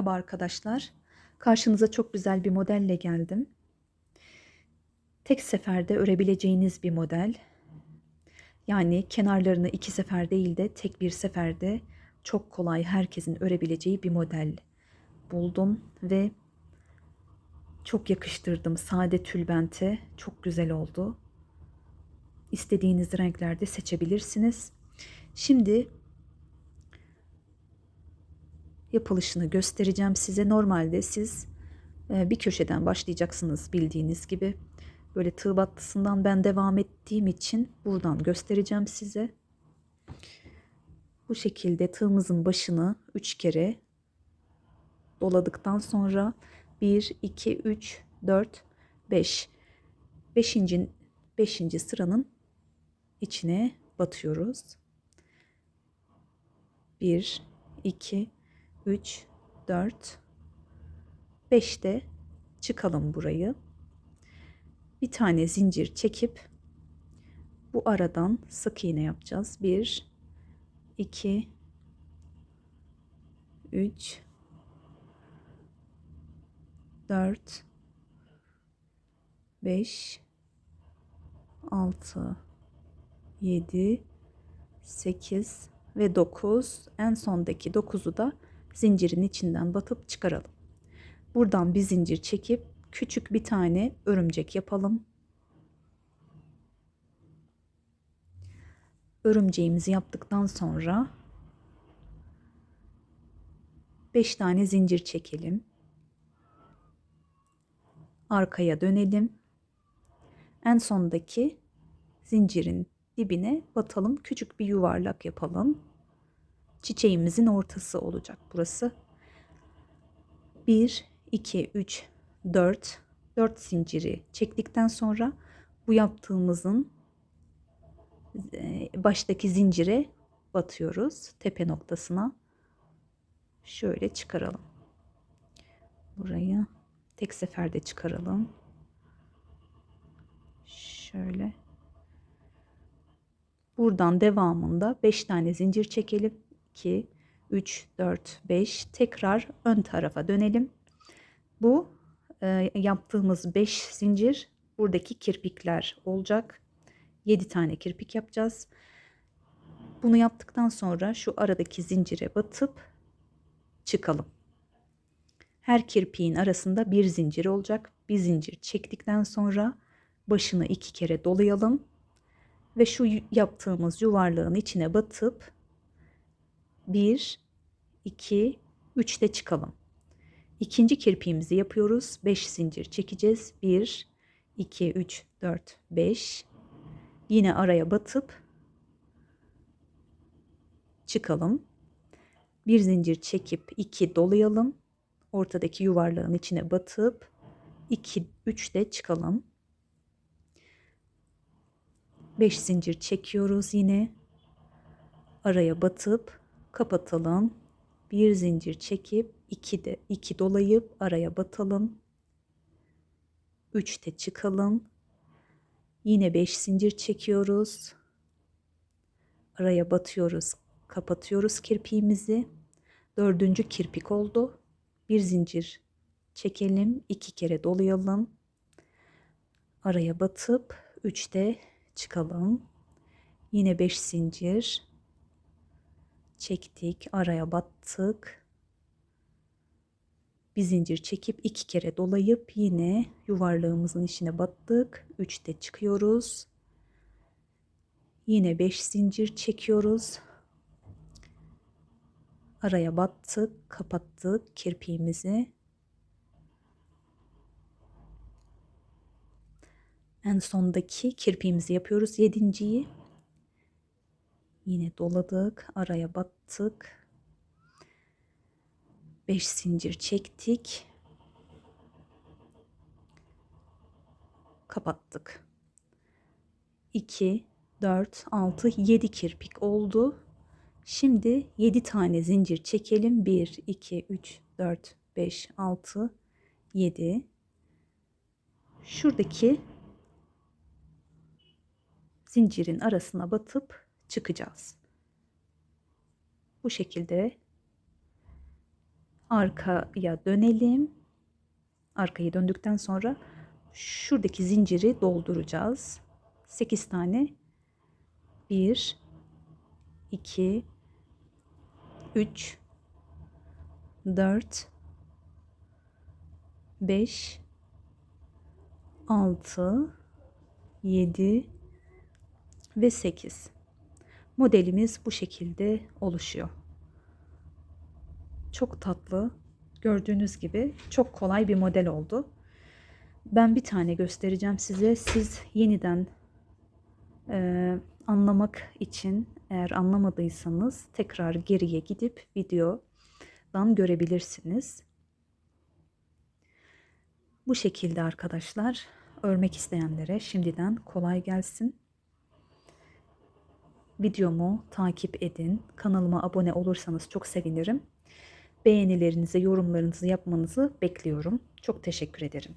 Merhaba arkadaşlar. Karşınıza çok güzel bir modelle geldim. Tek seferde örebileceğiniz bir model. Yani kenarlarını iki sefer değil de tek bir seferde çok kolay herkesin örebileceği bir model buldum ve çok yakıştırdım sade tülbente. Çok güzel oldu. İstediğiniz renklerde seçebilirsiniz. Şimdi yapılışını göstereceğim size. Normalde siz e, bir köşeden başlayacaksınız bildiğiniz gibi. Böyle tığ battısından ben devam ettiğim için buradan göstereceğim size. Bu şekilde tığımızın başını 3 kere doladıktan sonra 1, 2, 3, 4, 5. 5. 5. sıranın içine batıyoruz. 1, 2, 3, 4, 5'te çıkalım burayı. Bir tane zincir çekip bu aradan sık iğne yapacağız. 1, 2, 3, 4, 5, 6, 7, 8 ve 9. En sondaki 9'u da zincirin içinden batıp çıkaralım. Buradan bir zincir çekip küçük bir tane örümcek yapalım. Örümceğimizi yaptıktan sonra 5 tane zincir çekelim. Arkaya dönelim. En sondaki zincirin dibine batalım. Küçük bir yuvarlak yapalım çiçeğimizin ortası olacak burası. 1, 2, 3, 4, 4 zinciri çektikten sonra bu yaptığımızın e, baştaki zincire batıyoruz. Tepe noktasına şöyle çıkaralım. Burayı tek seferde çıkaralım. Şöyle. Buradan devamında 5 tane zincir çekelim. 2, 3, 4, 5 tekrar ön tarafa dönelim. Bu e, yaptığımız 5 zincir buradaki kirpikler olacak. 7 tane kirpik yapacağız. Bunu yaptıktan sonra şu aradaki zincire batıp çıkalım. Her kirpiğin arasında bir zincir olacak. Bir zincir çektikten sonra başını iki kere dolayalım ve şu yaptığımız yuvarlağın içine batıp 1, 2, 3 de çıkalım. İkinci kirpiğimizi yapıyoruz. 5 zincir çekeceğiz. 1, 2, 3, 4, 5. Yine araya batıp çıkalım. Bir zincir çekip 2 dolayalım. Ortadaki yuvarlağın içine batıp 2, 3 de çıkalım. 5 zincir çekiyoruz yine. Araya batıp kapatalım. Bir zincir çekip iki de iki dolayıp araya batalım. Üçte çıkalım. Yine beş zincir çekiyoruz. Araya batıyoruz. Kapatıyoruz kirpiğimizi. Dördüncü kirpik oldu. Bir zincir çekelim. iki kere dolayalım. Araya batıp üçte çıkalım. Yine beş zincir çektik, araya battık. Bir zincir çekip iki kere dolayıp yine yuvarlağımızın içine battık. Üçte çıkıyoruz. Yine beş zincir çekiyoruz. Araya battık, kapattık kirpiğimizi. En sondaki kirpiğimizi yapıyoruz. Yedinciyi Yine doladık, araya battık. 5 zincir çektik. Kapattık. 2 4 6 7 kirpik oldu. Şimdi 7 tane zincir çekelim. 1 2 3 4 5 6 7 Şuradaki zincirin arasına batıp çıkacağız. Bu şekilde arkaya dönelim. Arkayı döndükten sonra şuradaki zinciri dolduracağız. 8 tane 1 2 3 4 5 6 7 ve 8 modelimiz bu şekilde oluşuyor. Çok tatlı. Gördüğünüz gibi çok kolay bir model oldu. Ben bir tane göstereceğim size. Siz yeniden e, anlamak için eğer anlamadıysanız tekrar geriye gidip videodan görebilirsiniz. Bu şekilde arkadaşlar örmek isteyenlere şimdiden kolay gelsin. Videomu takip edin. Kanalıma abone olursanız çok sevinirim. Beğenilerinizi, yorumlarınızı yapmanızı bekliyorum. Çok teşekkür ederim.